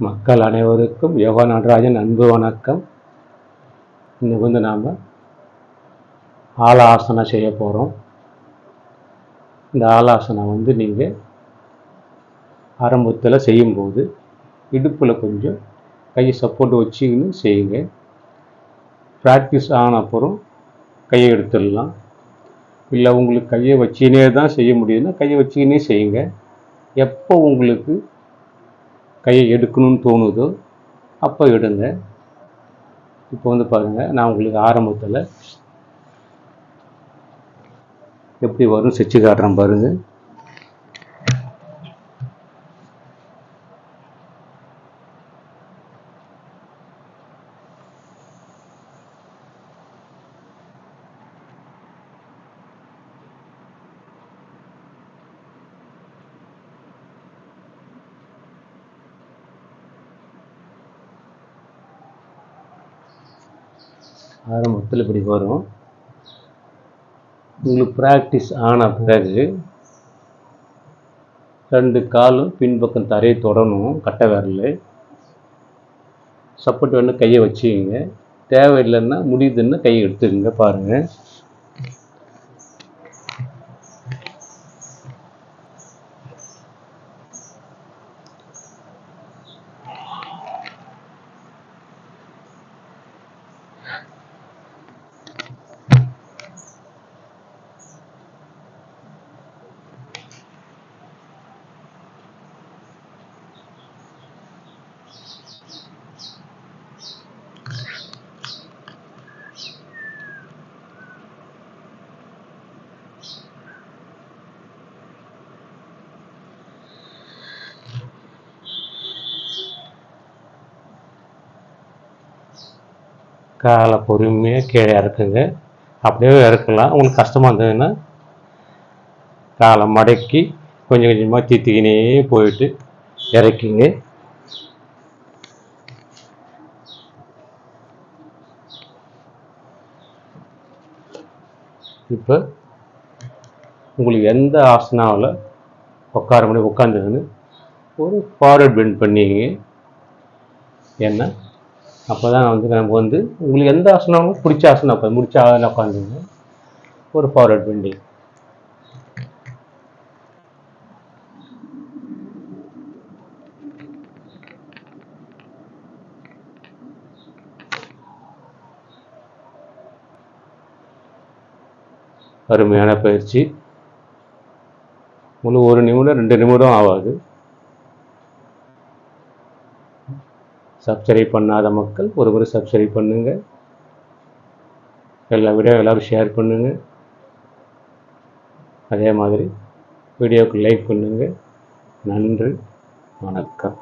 மக்கள் அனைவருக்கும் யோகா நடராஜன் அன்பு வணக்கம். இன்னைக்கு வந்து நாம் ஆலாசனம் செய்ய போகிறோம் இந்த ஆலாசனம் வந்து நீங்கள் ஆரம்பத்தில் செய்யும்போது இடுப்பில் கொஞ்சம் கையை சப்போர்ட் வச்சுக்கின்னு செய்யுங்க. ப்ராக்டிஸ் ஆன அப்புறம் கையை எடுத்துடலாம். இல்லை உங்களுக்கு கையை வச்சுக்கினே தான் செய்ய முடியுதுன்னா கையை வச்சுக்கினே செய்யுங்க. எப்போ உங்களுக்கு கையை எடுக்கணும்னு தோணுதோ அப்போ எடுங்க. இப்போ வந்து பாருங்கள் நான் உங்களுக்கு ஆரம்பத்தில் எப்படி வரும் செச்சு காட்டுறேன் பாருங்கள் ஆரம்பத்தில் இப்படி வரும். உங்களுக்கு ப்ராக்டிஸ் ஆன பிறகு ரெண்டு காலும் பின்பக்கம் தரையை தொடணும் கட்டை விரல். சப்போர்ட் வேணும் கையை வச்சுக்கோங்க. தேவையில்லைன்னா முடியுதுன்னா கையை எடுத்துக்கோங்க பாருங்கள் காலை பொறுமையாக கீழே இறக்குங்க. அப்படியே இறக்கலாம். உங்களுக்கு கஷ்டமாக இருந்ததுன்னா காலை மடக்கி கொஞ்சம் கொஞ்சமாக தீத்திக்கினே போயிட்டு இறக்கிங்க. இப்போ உங்களுக்கு எந்த ஆசனாவில் உட்கார முடியும் உட்காந்துருக்குன்னு ஒரு ஃபார்வர்ட் பெண்ட் பண்ணிங்க. ஏன்னா அப்போ தான் வந்து நமக்கு வந்து உங்களுக்கு எந்த ஆசனமும் பிடிச்ச ஆசனம் உட்காந்து முடிச்ச ஆசனம் உட்காந்துங்க ஒரு ஃபார்வர்ட் பெண்டிங் அருமையான பயிற்சி. முழு ஒரு நிமிடம் ரெண்டு நிமிடம் ஆகாது சப்ஸ்கிரைப் பண்ணாத மக்கள் ஒரு முறை சப்ஸ்கிரைப் பண்ணுங்கள் எல்லா வீடியோ எல்லோரும் ஷேர் பண்ணுங்கள் அதே மாதிரி வீடியோவுக்கு லைக் பண்ணுங்கள் நன்றி வணக்கம்.